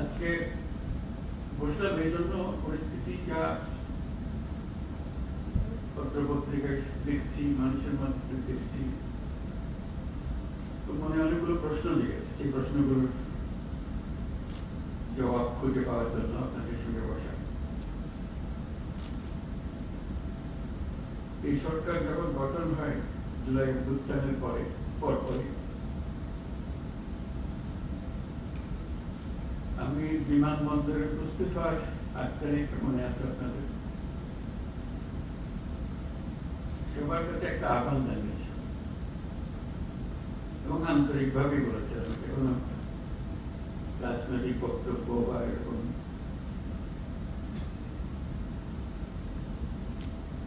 আজকে বসলাম এই জন্য পরিস্থিতি যা পত্রপত্রিকায় দেখছি, মানুষের মধ্যে দেখছি। তো মনে অনেকগুলো প্রশ্ন জেগেছে সেই প্রশ্নগুলোর জবাব খুঁজে পাওয়ার জন্য আপনাদের সঙ্গে বসা। এই সরকার যখন গঠন হয়, জুলাই অভ্যুত্থানের পরে পর আমি বিমানবন্দরে উপস্থিত হওয়ার আট তারিখ মনে আছে আপনাদের। সবার কাছে একটা আহ্বান জানিয়েছে। এবং আন্তরিকভাবে বলেছে আমাকে কোনো রাজনৈতিক বক্তব্য বা এরকম।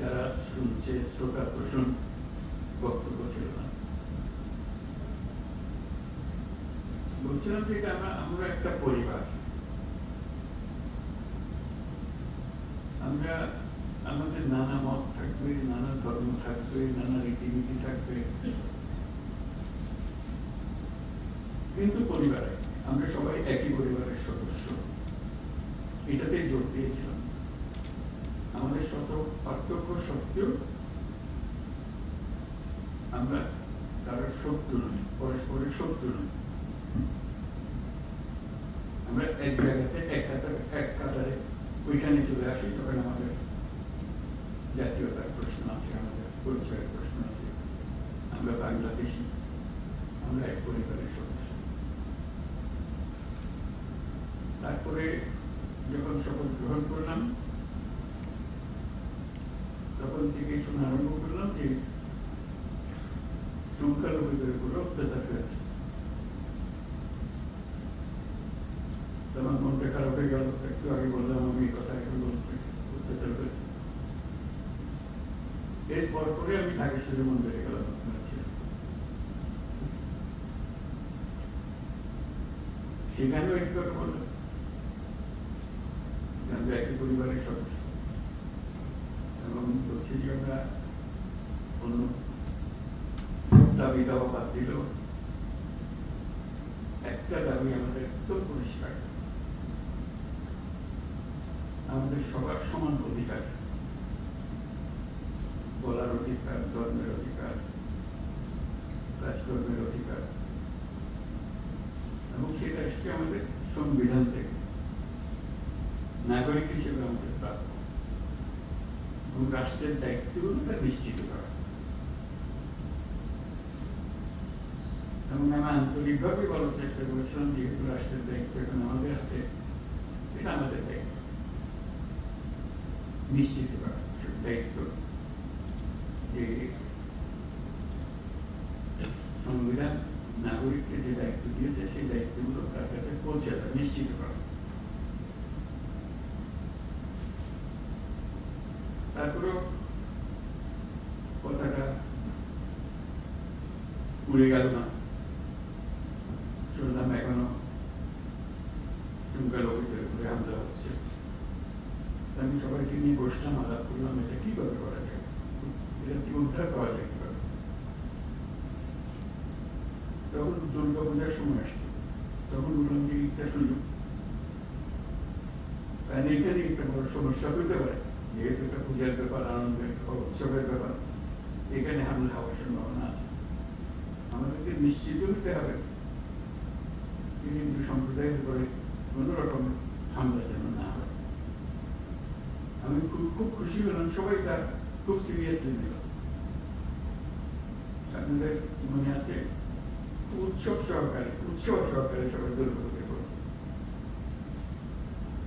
যারা শুনছে, শ্রোতা প্রসন্ন বক্তব্য ছিল না বলছিলাম যে আমরা আমরা একটা পরিবার। আমরা আমাদের নানা মত থাকবে, নানা ধর্ম থাকবে, নানা রীতিনীতি থাকবে। কিন্তু পরিবারে, আমরা সবাই একই পরিবারের সদস্য। এটাতে জোর দিয়েছিলাম। আমাদের শত পার্থক্য সত্ত্বেও আমরা কারোর শত্রু নই, পরস্পরের শত্রু নই। আমরা এক জায়গাতে এক কাতারে এক কাতারে ওইখানে চলে আসি, তখন আমাদের জাতীয়তার প্রশ্ন আছে, আমাদের পরিচয়ের প্রশ্ন আছে। আমরা বাংলাদেশি, আমরা এক পরিবারের সদস্য। তারপরে যখন শপথ গ্রহণ করলাম, তখন থেকে শোনা আরম্ভ করলাম যে সংখ্যালঘুদের উপরে অত্যাচার হয়েছে। তোমার মনটা খারাপ হয়ে গেল, একটু আগে বললাম আমি কথা, এখন বলছি অত্যাচার হয়েছে এরপর করে আমি ঢাকেশ্বরী মন্দিরে গেলাম সেখানেও একটু কথা বললাম একই পরিবারের সদস্য। এবং বলছি যে আমরা অন্য দাবি দাওয়া বাদ দিল। একটা দাবি আমাদের একদম পরিষ্কার। আমাদের সবার সমান অধিকার। বলার অধিকার, ধর্মের অধিকার, কাজকর্মের অধিকার। এবং সেটা এসছে আমাদের সংবিধান থেকে। নাগরিক হিসেবে আমাদের প্রাপ্য। এবং রাষ্ট্রের দায়িত্বগুলো তা নিশ্চিত করা। এবং আমি আন্তরিকভাবে বলার চেষ্টা করেছিলাম, যেহেতু রাষ্ট্রের দায়িত্ব এখন আমাদের হাতে, এটা আমাদের দায়িত্ব। নিশ্চিত দায়িত্ব। যে সংবিধান নাগরিককে যে দায়িত্ব দিয়েছে, সেই দায়িত্বগুলো তার কাছে পৌঁছে দেওয়া, নিশ্চিত করা। তারপরেও কথাটা উড়ে গেল না। শুনলাম এখনও সংখ্যালঘুদের উপরে হামলা হচ্ছে। আমি সবাইকে নিয়ে বসলাম, আলাপ করলাম, এটা কীভাবে করা যায়? এটা কি উদ্ধার করা যায় কীভাবে? তখন দুর্গা পূজার সময় আসছে। তখন বললাম যে, একটা সুযোগ। একটা বড় সমস্যা হতে পারে। যেহেতু একটা পূজার ব্যাপার, আনন্দের উৎসবের ব্যাপার, এখানে হামলা হওয়ার সম্ভাবনা আছে। আমাদেরকে নিশ্চিত হতে হবে হিন্দু সম্প্রদায়ের উপরে কোন রকম হামলা যেন না হয় আমি খুব খুশি হলাম সবাই তার খুব সিরিয়াসলি নিল আপনাদের মনে আছে? উৎসব সহকারে উৎসব সহকারে সবাই দুর্গাপুজো করল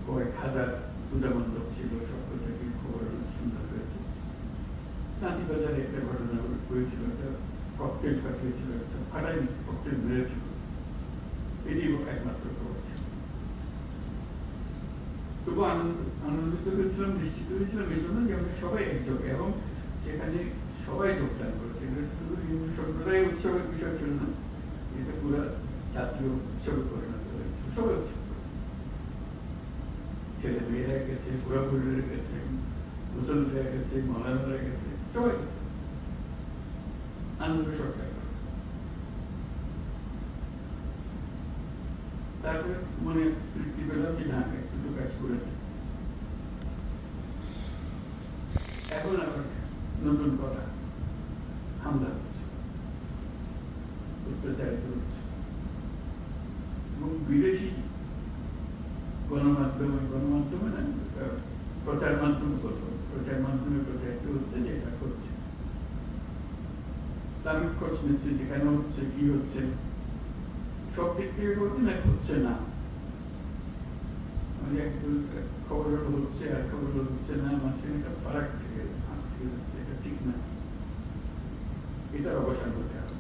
কয়েক হাজার পূজা মণ্ডপ ছিল সব প্রজাতির খবর সুন্দর হয়েছে। চাঁদিবাজারে একটা ঘটনা হয়েছিল, একটা ককটেল পাঠিয়েছিল একটা ফাটাইনি ককটেল মেরেছিল এটি একমাত্র খবর ছিল। তবু আনন্দ, আনন্দিত হয়েছিলাম, নিশ্চিত হয়েছিলাম, এই জন্য যে সবাই একযোগে, এবং সেখানে সবাই যোগদান করেছে। হিন্দু সম্প্রদায় উৎসবের বিষয় ছিল না, এটা পুরো জাতীয় উৎসবে পরিণত হয়েছিল সবাই উৎসব ছেলে মেয়েরা গেছে বুড়িরা গেছে মুসলিমরা গেছে, মলানরা গেছে, সবাই গেছে। আনন্দ সরকার। মনে বিদেশি গণমাধ্যমে গণমাধ্যমে না প্রচার মাধ্যমে বলব প্রচার মাধ্যমে প্রচারিত হচ্ছে, যে এটা করছে। আমি খোঁজ নিচ্ছি যে কেন হচ্ছে, কি হচ্ছে সব বলছি না হচ্ছে না? খবর হচ্ছে আর খবর হচ্ছে না মাঝখানে একটা ফারাক থেকে এটা ঠিক না। এটার অবসান হতে হবে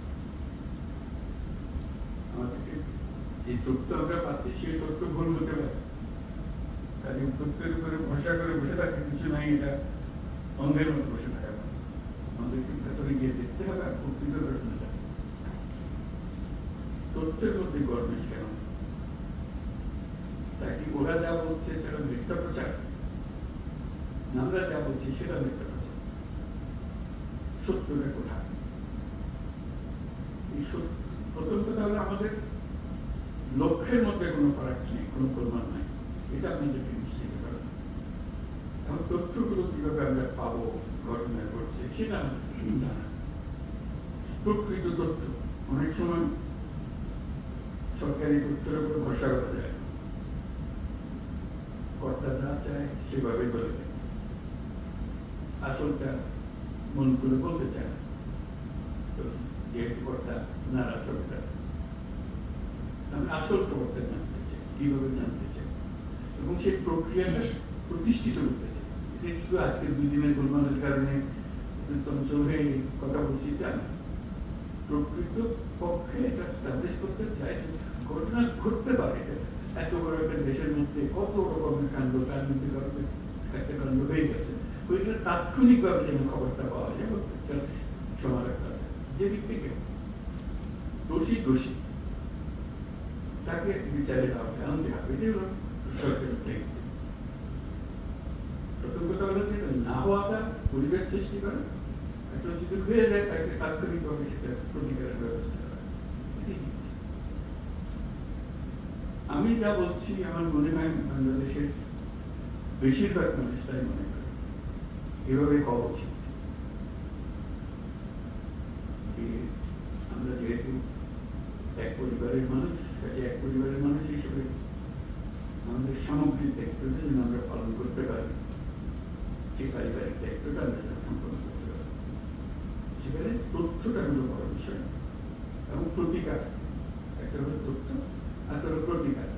আমাদেরকে যে তথ্য আমরা পাচ্ছি, সেই তথ্য ভুল হতে পারে। কাজে তথ্যের উপরে ভরসা করে বসে থাকতে কিছু নাই, এটা অঙ্গের মতো বসে থাকা নয়। আমাদেরকে ভেতরে গিয়ে দেখতে হবে আর প্রকৃত ঘটনাটা তথ্যের মধ্যে গরমিল কেন? তা কি ওরা যা বলছে সেটা মিথ্যা প্রচার? আমরা যা বলছি সেটা মিথ্যা প্রচার। সত্যটা কোথায়? আমাদের লক্ষ্যের মধ্যে কোনো ফারাক নেই, কোনো প্রমাণ নাই। এটা আপনাদেরকে নিশ্চিত করা এখন তথ্যগুলো কীভাবে আমরা পাবো, ঘটনা ঘটছে, সেটা জানা। প্রকৃত তথ্য। অনেক সময় সরকারি তথ্যের উপর ভরসা করা যায়। কর্তা যা চায় সেভাবে বলে আসলটা মন করে বলতে চায় যেহেতু কর্তা আমি জানতে চাই, কীভাবে জানতে চাই? এবং সেই প্রক্রিয়াটা প্রতিষ্ঠিত করতে চাই। এটা শুধু আজকের দুই দিনের গোলমালের কারণে কথা বলছি তা প্রকৃত পক্ষে এটা স্টাবলিশ করতে চাই ঘটনা ঘটতে পারে। এত বড় একটা দেশের মধ্যে কত রকমের কাণ্ড কারও একটা কাণ্ড হয়ে গেছে। ওইগুলো তাৎক্ষণিকভাবে যেন খবরটা পাওয়া যায় রাখতে হবে যে দিক থেকে দোষী দোষী, তাকে বিচারে আনতে হবে হলো যে না পরিবেশ সৃষ্টি করে একটা যদি হয়ে যায়, তাকে তাৎক্ষণিকভাবে সেটা প্রতিকারের ব্যবস্থা করা এটাই ঠিক। আমি যা বলছি, আমার মনে হয় বাংলাদেশের বেশিরভাগ মানুষ তাই মনে করে। এভাবে হওয়া উচিত। আমরা যেহেতু এক পরিবারের মানুষ কাজে এক পরিবারের মানুষ হিসেবে আমাদের সামগ্রিক দায়িত্বটা যেন আমরা পালন করতে পারি সেই পারিবারিক দায়িত্বটা আমরা যেন সম্পন্ন করতে পারি সেখানে তথ্যটা হলো বড় বিষয় এবং প্রতিকার একটা হলো তথ্য আর একটা হলো প্রতিকার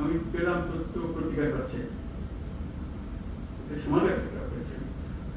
আমি পেলাম তথ্য প্রতিকার পাচ্ছে এটা সমাধান করতে হবে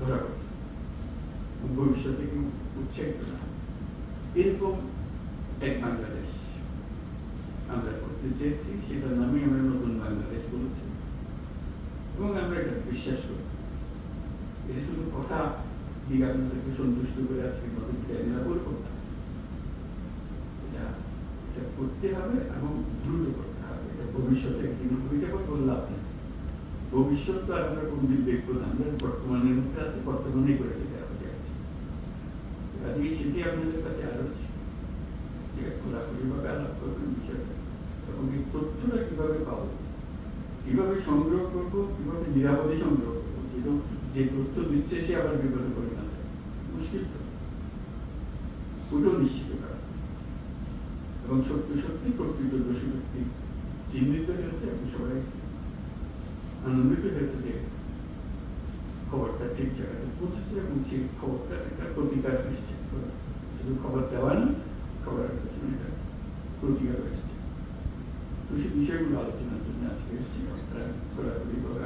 ধরা ভবিষ্যতে উৎসাহিত না এরকম এক বাংলাদেশ আমরা করতে চেয়েছি, সেটার নামে আমরা নতুন বাংলাদেশ বলেছি। এবং আমরা এটা বিশ্বাস করি। এটা শুধু কথা দিয়ে আপনাদেরকে সন্তুষ্ট করে আজকে নতুন বলব না। এটা এটা করতে হবে এবং দ্রুত করতে হবে। এটা ভবিষ্যতে একদিন হইতে পারে বললাম না ভবিষ্যৎ তো আমরা কোনদিন দেখব না। আমরা বর্তমানের মধ্যে আছে, বর্তমানেই করে যেতে হবে আছে? কাজেই সেটি আপনাদের কাছে আরও যে খোলাখুলিভাবে আলাপ করবেন বিষয়টা, এবং এই তথ্যটা কীভাবে পাবো, কীভাবে সংগ্রহ করব, কীভাবে নিরাপদে সংগ্রহ করব যে তো- যে তথ্য দিচ্ছে সে আবার বিপদে পড়ে না। যায় মুশকিল তো। ওটাও নিশ্চিত করা। এবং সত্যি সত্যি প্রকৃত দোষী ব্যক্তি চিহ্নিত হয়েছে, এবং সবাই আনন্দিত হয়েছে যে খবরটা ঠিক জায়গাতে পৌঁছেছে এবং সেই খবরটা একটা প্রতিকার এসছে শুধু খবর দেওয়া না খবরের পেছনে একটা প্রতিকার এসছে তো সেই বিষয়গুলো আলোচনার জন্য আজকে এসেছি আপনারা ঘোরাঘুরি করে